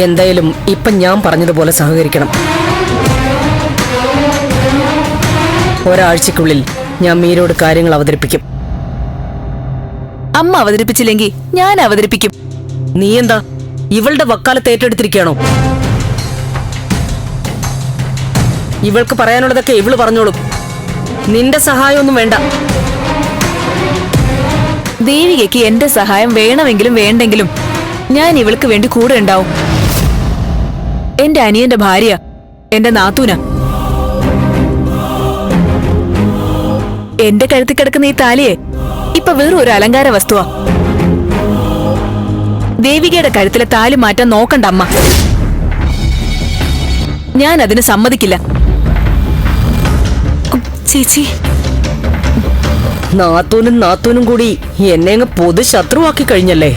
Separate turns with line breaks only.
എന്തായാലും ഇപ്പൊ ഞാൻ പറഞ്ഞതുപോലെ സഹകരിക്കണം. ഒരാഴ്ചക്കുള്ളിൽ ഞാൻ മീരോട് കാര്യങ്ങൾ അവതരിപ്പിക്കും.
അമ്മ അവതരിപ്പിച്ചില്ലെങ്കിൽ ഞാൻ അവതരിപ്പിക്കും.
നീ എന്താ? ഇവളുടെ വക്കാലത്ത് ഏറ്റെടുത്തിരിക്കുകയാണോ? ഇവൾക്ക് പറയാനുള്ളതൊക്കെ ഇവൾ പറഞ്ഞോളും. നിന്റെ സഹായമൊന്നും വേണ്ട.
ദേവികയ്ക്ക് എന്റെ സഹായം വേണമെങ്കിലും വേണ്ടെങ്കിലും ഞാൻ ഇവൾക്ക് വേണ്ടി കൂടെ ഉണ്ടാവും. എന്റെ അനിയന്റെ ഭാര്യ എന്റെ നാത്തൂന. എന്റെ കഴുത്തിൽ കിടക്കുന്ന ഈ താലിയെ ഇപ്പൊ വെറും ഒരു അലങ്കാര വസ്തുവാ. ദേവികയുടെ കഴുത്തിലെ താലി മാറ്റാൻ നോക്കണ്ട അമ്മ. ഞാൻ അതിന് സമ്മതിക്കില്ല. ചേച്ചി.
നാത്തൂനും നാത്തൂനും കൂടി എന്നെ അങ്ങ് പൊതു ശത്രുവാക്കി കഴിഞ്ഞല്ലേ?